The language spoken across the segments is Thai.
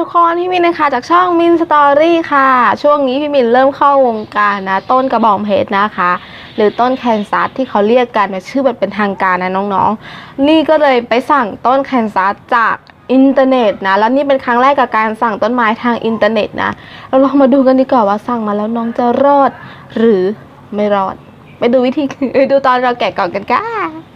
ทุกคนพี่มินนะคะจากช่องมินสตอรี่ค่ะ ช่วงนี้พี่มินเริ่มเข้าวงการนะ ต้นกระบองเพชรนะคะ หรือต้นแคนซัสที่เขาเรียกกันนะชื่อแบบเป็นทางการนะน้องๆ นี่ก็เลยไปสั่งต้นแคนซัสจากอินเทอร์เน็ตนะ แล้วนี่เป็นครั้งแรกกับการสั่งต้นไม้ทางอินเทอร์เน็ตนะเราลองมาดูกันดีกว่าว่าสั่งมาแล้วน้องจะรอด หรือไม่รอด ไปดูวิธีไปดูตอนเราแกะกล่องกันค่ะ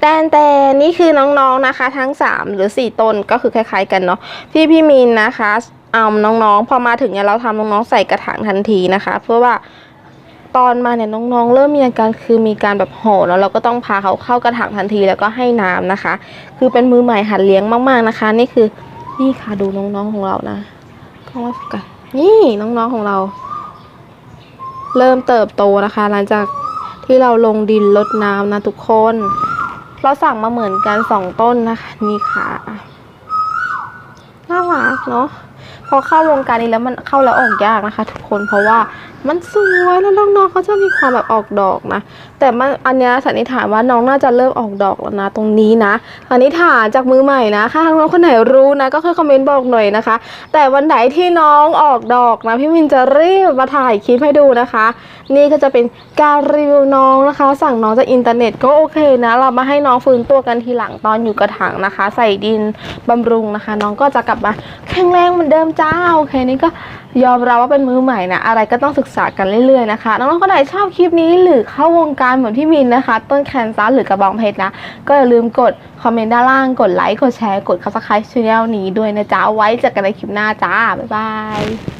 แต่แต่นี่คือน้องๆนะคะ ทั้ง 3 หรือ 4 ต้นก็คือคล้าย ๆ กันเนาะพี่พี่มีนนะคะเอาน้องๆ พอมาถึงเนี่ยเราทำน้องๆใส่กระถางทันทีนะคะ เพื่อว่าตอนมาเนี่ยน้องๆ เริ่มมีอาการคือมีการแบบโหแล้วเราก็ต้องพาเขาเข้ากระถางทันทีแล้วก็ให้น้ำนะคะ คือเป็นมือใหม่หัดเลี้ยงมากๆนะคะ นี่คือนี่ค่ะดูน้องๆของเรานะก็มาฝึกกันนี่น้องๆของเรา เริ่มเติบโตนะคะ หลังจากที่เราลงดินลดน้ำนะทุกคน เราสั่งมาเหมือนกันสองต้นนะคะ นี่ค่ะน่ารักเนาะ พอเข้าวงการนี้แล้วมันเข้าแล้วออกยากนะคะ ทุกคนเพราะว่ามันสวยแล้วน้องๆเขาจะมีความแบบออกดอกนะ แต่มันอันนี้สันนิษฐานว่าน้องน่าจะเริ่มออกดอกแล้วนะ ตรงนี้นะสันนิษฐานจากมือใหม่นะถ้าน้องคนไหนรู้นะ ก็คือคอมเมนต์บอกหน่อยนะคะ แต่วันไหนที่น้องออกดอกนะพี่มินจะรีบมาถ่ายคลิปให้ดูนะคะ นี่ก็จะเป็นการรีวิวน้องนะคะ สั่งน้องจากอินเทอร์เน็ตก็โอเคนะ เรามาให้น้องฟื้นตัวกันทีหลังตอนอยู่กระถางนะคะ ใส่ดินบำรุงนะคะ น้องก็จะกลับมาแข็งแรงเหมือนเดิมจ้าโอเคนี่ก็ยอมรับว่าเป็นมือใหม่นะอะไรก็ต้องศึกษากันเรื่อยๆนะคะน้องๆคนไหนชอบคลิปนี้หรือเข้าวงการเหมือนพี่มินนะคะ ต้นแคนซัสหรือกระบองเพชรนะ ก็อย่าลืมกดคอมเมนต์ด้านล่างกดไลค์กดแชร์กด subscribe ช่องนี้ด้วยนะจ๊ะเอาไว้เจอกันในคลิปหน้าจ้าบ๊ายบาย